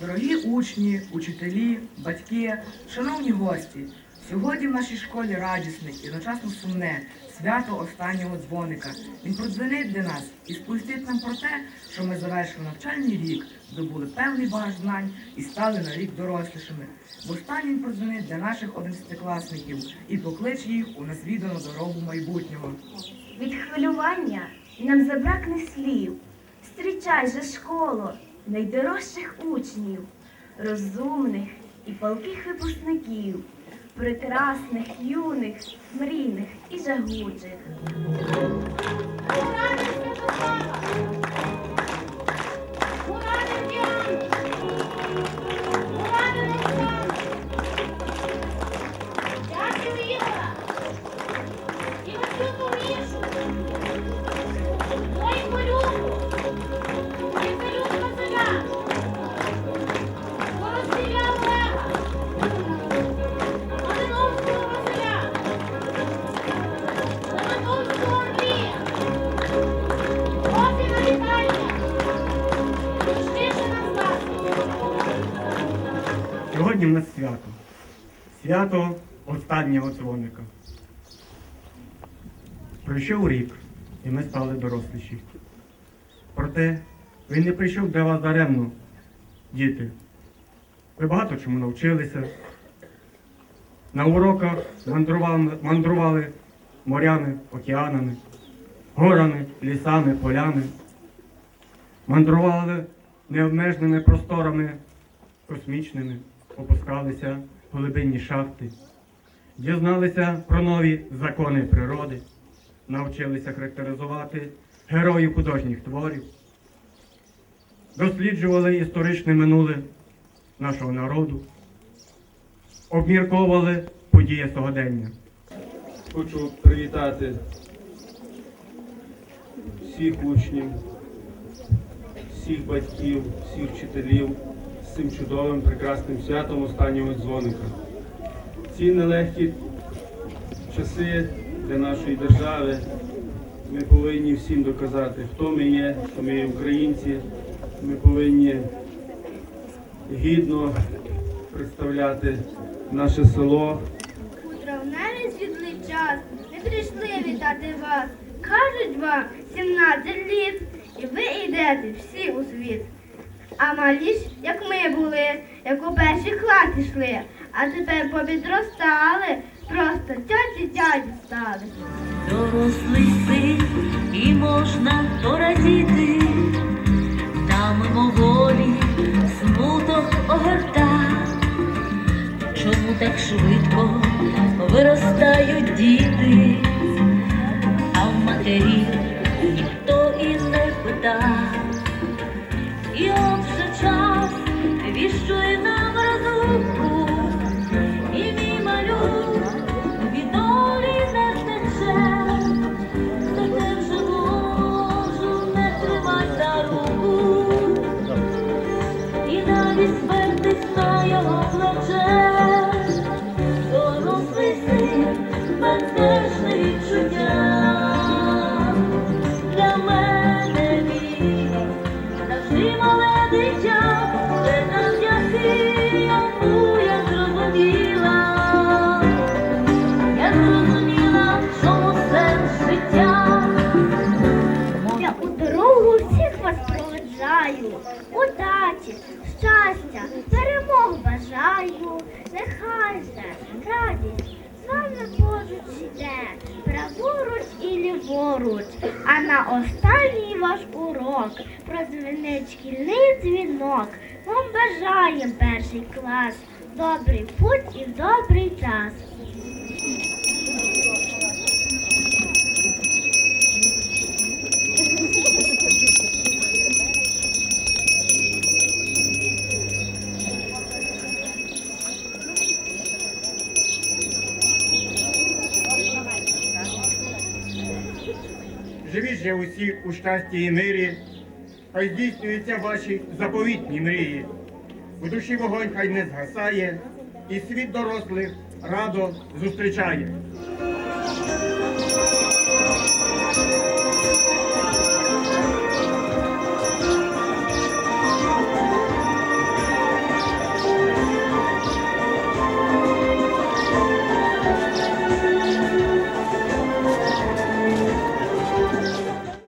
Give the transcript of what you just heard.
Дорогі учні, учителі, батьки, шановні гості, сьогодні в нашій школі радісне і одночасно сумне свято останнього дзвоника. Він продзвенить для нас і сповістить нам про те, що ми завершили навчальний рік, здобули певний багаж знань і стали на рік дорослішими. Востаннє він продзвенить для наших одинадцятикласників і покличе їх у незвідану дорогу майбутнього. Від хвилювання нам забракне слів. Зустрічай же школу найдорожчих учнів, розумних і палких випускників, прекрасних, юних, мрійних і жагучих. Сьогодні в свято. Свято останнього дзвоника. Пройшов рік, і ми стали доросліші. Проте він не прийшов для вас даремно, діти. Ви багато чому навчилися. На уроках мандрували, мандрували морями, океанами, горами, лісами, полями. Мандрували необмеженими просторами космічними, опускалися глибинні шахти, дізналися про нові закони природи, навчилися характеризувати героїв художніх творів, досліджували історичне минуле нашого народу, обмірковували події сьогодення. Хочу привітати всіх учнів, всіх батьків, всіх вчителів цим чудовим, прекрасним святом останнього дзвоника. Ці нелегкі часи для нашої держави ми повинні всім доказати, хто ми є, що ми є українці. Ми повинні гідно представляти наше село, травневий світлий час ми прийшли вітати вас. Кажуть вам 17 літ, і ви йдете всі у світ. А малі ж, як як у перший клас йшли, а тепер попідростали, просто тьоті дяді стали. Дорослий син і можна порадіти, там мимоволі смуток огорта. Чому так швидко виростають діти, а в матерів ніхто і не пита. І от вже час віщує удачі, щастя, перемог бажаю. Нехай же радість вами поруч йде, праворуч і ліворуч. А на останній ваш урок прозвенить шкільний дзвінок. Вам бажаємо перший клас, добрий путь і добрий час. для усіх у щасті і мирі, хай здійснюються ваші заповітні мрії. У душі вогонь хай не згасає, і світ дорослих радо зустрічає.